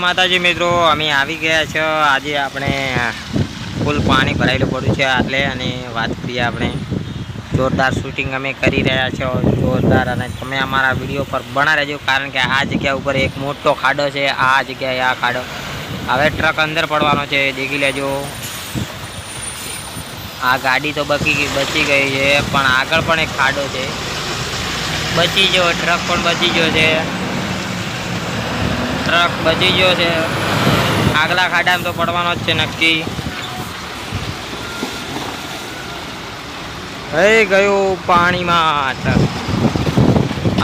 માતાજી મિત્રો, અમે આવી ગયા છે. આજે આપણે ફૂલ પાણી ભરાયેલું પડ્યું છે આટલે અને વાત કરીએ આપણે. જોરદાર શૂટિંગ અમે કરી રહ્યા છો. જોરદાર અને તમે અમારા વીડિયો પર બના રહેજો, કારણ કે આ જગ્યા ઉપર એક મોટો ખાડો છે. આ જગ્યાએ આ ખાડો. હવે ટ્રક અંદર પડવાનો છે, દેખી લેજો. આ ગાડી તો બકી બચી ગઈ છે, પણ આગળ પણ એક ખાડો છે. બચી ગયો ટ્રક પણ બચી ગયો છે. ટ્રક બચી ગયો છે. આગલા ખાડામાં તો પડવાનો જ છે નક્કી. હઈ ગયું પાણીમાં ટ્રક.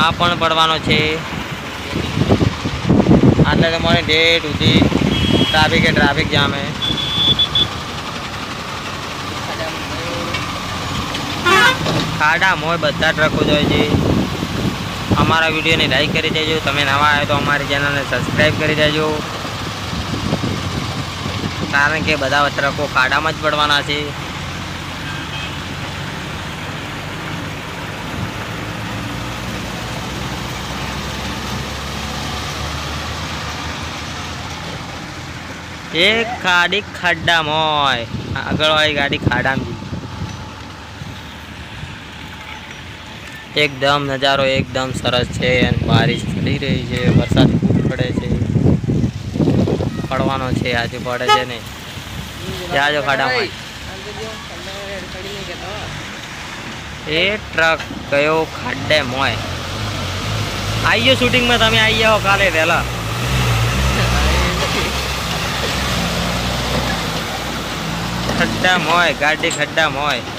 આ પણ પડવાનો છે. આટલે તો મને ડેટ સુધી ટ્રાફિક ટ્રાફિક જામે. ખાડા મોય બધા ટ્રકો જોઈએ છે. અમારા વિડીયોને લાઈક કરી દેજો. તમે નવા આવ્યો તો અમારી ચેનલને સબસ્ક્રાઈબ કરી દેજો. કારણ કે બધા વતરકો ખાડામાં જ પડવાના છે. એક ગાડી ખાડામાં હોય. આગળવાળી ગાડી ખાડામાં જી એકદમ નજારો એકદમ સરસ છે અને બારિશ પડી રહી છે, વરસાદ ખૂબ પડે છે. પડવાનો છે, આજે પડે છે ને જાજો ખાડામાં. એ ટ્રક કયો ખાડે મોય. આવી શૂટિંગમાં, તમે આવી જાઓ કાલે વહેલા. ખડ્ડા મોય, ગાડી ખડ્ડા મોય.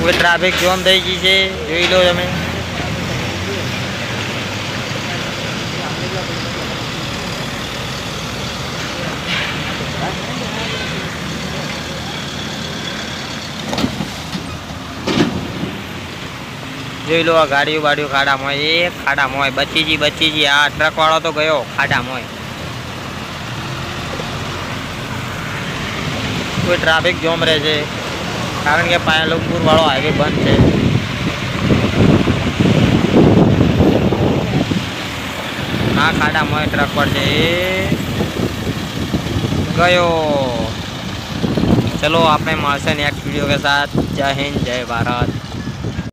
હવે ટ્રાફિક જામ થઈ ગઈ છે, જોઈ લો તમે. જોઈ લો આ ગાડીઓ બાડીઓ ખાડામાં એ ખાડામાં હોય. બચીજી બચીજી. આ ટ્રક વાળો તો ગયો, ખાડામાં કોઈ ટ્રાફિક જોમ રહે છે. કારણ કે પાયલમપુરવાળો હાઈવે બંધ છે. આ ખાડામાં ટ્રક પર છે એ ગયો. ચલો, આપણે મળશે નેક્સ્ટ વીડિયો કે સાથ. જય હિન્દ, જય ભારત.